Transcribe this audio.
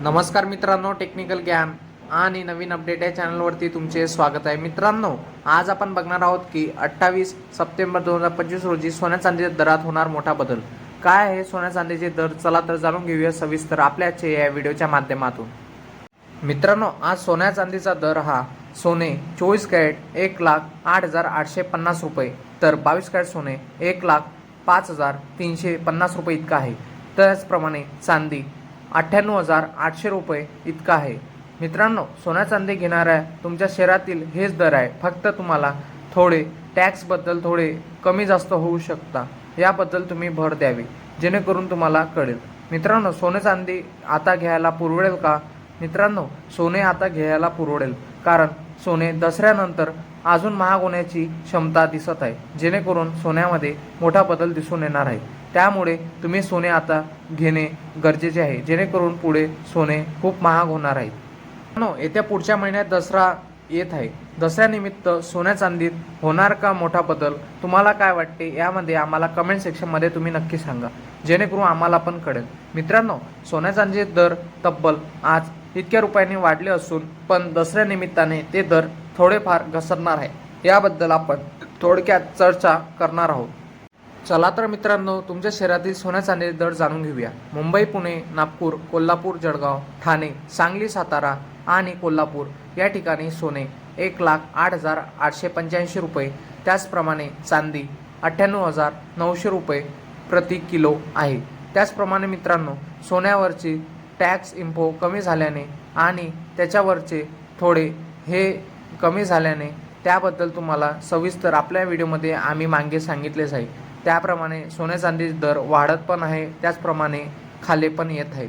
नमस्कार मित्रांनो टेक्निकल ज्ञान आणि नवीन अपडेट या चॅनलवरती तुमचे स्वागत आहे. मित्रांनो आज आपण बघणार आहोत की अठ्ठावीस सप्टेंबर दोन हजार पंचवीस रोजी सोन्या चांदीच्या दरात होणार मोठा बदल. काय आहे सोन्या चांदीचे दर? चला तर जाणून घेऊया सविस्तर आपल्या या व्हिडिओच्या माध्यमातून. मित्रांनो आज सोन्या चांदीचा दर हा सोने चोवीस कॅरेट एक लाख आठ हजार आठशे पन्नास रुपये तर बावीस कॅरेट सोने एक लाख पाच हजार तीनशे पन्नास रुपये इतका आहे. त्याचप्रमाणे चांदी अठ्ठ्याण्णव हजार आठशे रुपये इतका आहे. मित्रांनो सोन्या चांदी घेणाऱ्या तुमच्या शहरातील हेच दर आहे. फक्त तुम्हाला थोडे टॅक्सबद्दल थोडे कमी जास्त होऊ शकता. याबद्दल तुम्ही भर द्यावी जेणेकरून तुम्हाला कळेल. मित्रांनो सोने चांदी आता घ्यायला पुरवडेल का? मित्रांनो सोने आता घ्यायला पुरवडेल कारण सोने दसऱ्यानंतर अजून महाग होण्याची क्षमता दिसत आहे. जेणेकरून सोन्यामध्ये मोठा बदल दिसून येणार आहे. त्यामुळे तुम्ही सोने आता घेणे गरजेचे आहे. जेणेकरून पुढे सोने खूप महाग होणार आहे. नो येत्या पुढच्या महिन्यात दसरा येत आहे. दसऱ्यानिमित्त सोन्या चांदीत होणार का मोठा बदल? तुम्हाला काय वाटते? यामध्ये आम्हाला कमेंट सेक्शनमध्ये तुम्ही नक्की सांगा. जेणेकरून आम्हाला पण कळेल. मित्रांनो सोन्या चांदीचे दर तब्बल आज इतक्या रुपयांनी वाढले असून पण दसऱ्यानिमित्ताने ते दर थोडेफार घसरणार आहे. याबद्दल आपण थोडक्यात चर्चा करणार आहोत. चला तर मित्रांनो तुमच्या शहरातील सोन्या दर जाणून घेऊया. मुंबई पुणे नागपूर कोल्हापूर जळगाव ठाणे सांगली सातारा आणि कोल्हापूर या ठिकाणी सोने एक लाख आठ हजार आठशे पंच्याऐंशी रुपये. त्याचप्रमाणे चांदी अठ्ठ्याण्णव हजार नऊशे रुपये प्रति किलो आहे. त्याचप्रमाणे मित्रांनो सोन्यावरची टॅक्स इम्पो कमी झाल्याने आणि त्याच्यावरचे थोडे हे कमी झाल्याने त्याबद्दल तुम्हाला सविस्तर आपल्या व्हिडिओमध्ये आम्ही मागे सांगितलेच आहे. त्याप्रमाणे सोन्या चांदीचे दर वाढत पण आहे त्याचप्रमाणे खाली पण येत आहेत.